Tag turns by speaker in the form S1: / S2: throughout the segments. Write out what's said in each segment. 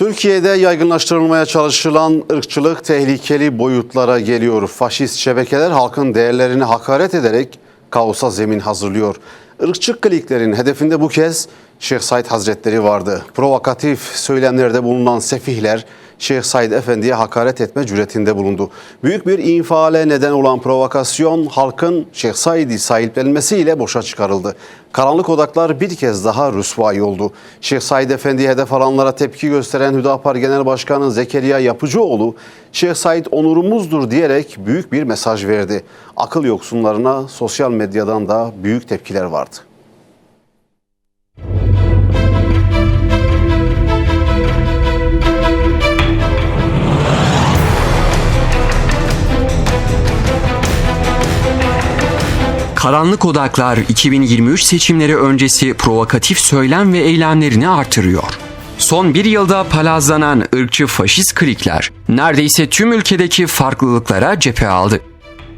S1: Türkiye'de yaygınlaştırılmaya çalışılan ırkçılık tehlikeli boyutlara geliyor. Faşist şebekeler halkın değerlerini hakaret ederek kaosa zemin hazırlıyor. Irkçı kliklerin hedefinde bu kez Şeyh Said Hazretleri vardı. Provokatif söylemlerde bulunan sefihler Şeyh Said Efendi'ye hakaret etme cüretinde bulundu. Büyük bir infiale neden olan provokasyon halkın Şeyh Said'i sahiplenmesiyle boşa çıkarıldı. Karanlık odaklar bir kez daha rüsvay oldu. Şeyh Said Efendi'ye hedef alanlara tepki gösteren Hüdapar Genel Başkanı Zekeriya Yapıcıoğlu, Şeyh Said onurumuzdur diyerek büyük bir mesaj verdi. Akıl yoksunlarına sosyal medyadan da büyük tepkiler vardı.
S2: Karanlık odaklar 2023 seçimleri öncesi provokatif söylem ve eylemlerini artırıyor. Son bir yılda palazlanan ırkçı faşist klikler neredeyse tüm ülkedeki farklılıklara cephe aldı.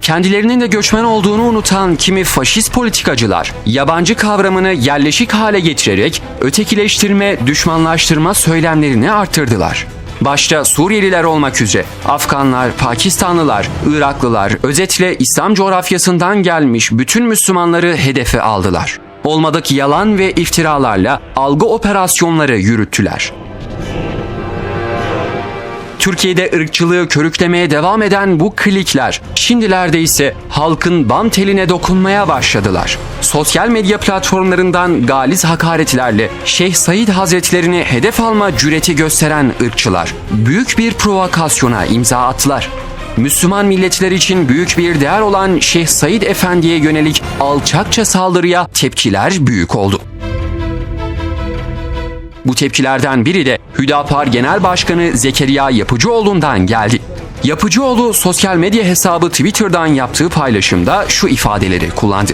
S2: Kendilerinin de göçmen olduğunu unutan kimi faşist politikacılar, yabancı kavramını yerleşik hale getirerek ötekileştirme, düşmanlaştırma söylemlerini arttırdılar. Başta Suriyeliler olmak üzere Afganlar, Pakistanlılar, Iraklılar, özetle İslam coğrafyasından gelmiş bütün Müslümanları hedefe aldılar. Olmadık yalan ve iftiralarla algı operasyonları yürüttüler. Türkiye'de ırkçılığı körüklemeye devam eden bu klikler şimdilerde ise halkın bam teline dokunmaya başladılar. Sosyal medya platformlarından galiz hakaretlerle Şeyh Said Hazretlerini hedef alma cüreti gösteren ırkçılar büyük bir provokasyona imza attılar. Müslüman milletler için büyük bir değer olan Şeyh Said Efendi'ye yönelik alçakça saldırıya tepkiler büyük oldu. Bu tepkilerden biri de Hüdapar Genel Başkanı Zekeriya Yapıcıoğlu'ndan geldi. Yapıcıoğlu sosyal medya hesabı Twitter'dan yaptığı paylaşımda şu ifadeleri kullandı.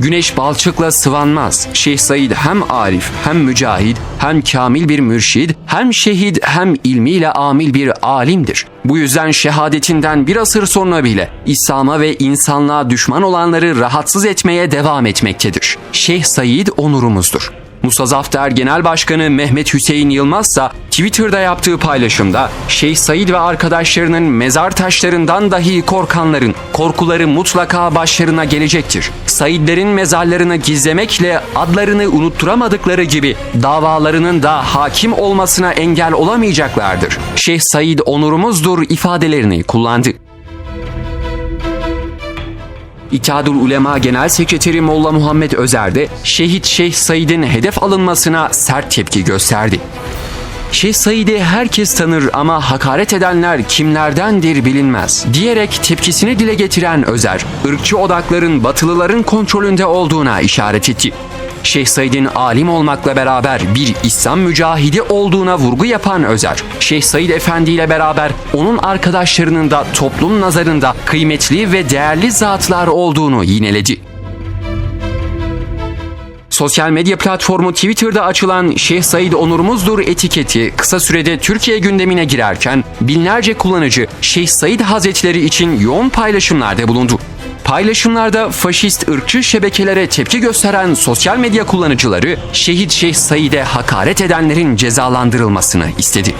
S2: Güneş balçıkla sıvanmaz. Şeyh Said hem arif, hem mücahid, hem kamil bir mürşid, hem şehit, hem ilmiyle amil bir alimdir. Bu yüzden şehadetinden bir asır sonra bile İslam'a ve insanlığa düşman olanları rahatsız etmeye devam etmektedir. Şeyh Said onurumuzdur. Musa Zafter Genel Başkanı Mehmet Hüseyin Yılmaz ise Twitter'da yaptığı paylaşımda Şeyh Said ve arkadaşlarının mezar taşlarından dahi korkanların korkuları mutlaka başlarına gelecektir. Saidlerin mezarlarını gizlemekle adlarını unutturamadıkları gibi davalarının da hakim olmasına engel olamayacaklardır. Şeyh Said onurumuzdur ifadelerini kullandı. İttihadul Ulema Genel Sekreteri Molla Muhammed Özer de şehit Şeyh Said'in hedef alınmasına sert tepki gösterdi. Şeyh Said'i herkes tanır ama hakaret edenler kimlerdendir bilinmez diyerek tepkisini dile getiren Özer, ırkçı odakların batılıların kontrolünde olduğuna işaret etti. Şeyh Said'in alim olmakla beraber bir İslam mücahidi olduğuna vurgu yapan Özer, Şeyh Said Efendi ile beraber onun arkadaşlarının da toplum nazarında kıymetli ve değerli zatlar olduğunu yineledi. Sosyal medya platformu Twitter'da açılan Şeyh Said onurumuzdur etiketi kısa sürede Türkiye gündemine girerken binlerce kullanıcı Şeyh Said Hazretleri için yoğun paylaşımlarda bulundu. Paylaşımlarda faşist ırkçı şebekelere tepki gösteren sosyal medya kullanıcıları şehit Şeyh Said'e hakaret edenlerin cezalandırılmasını istedi.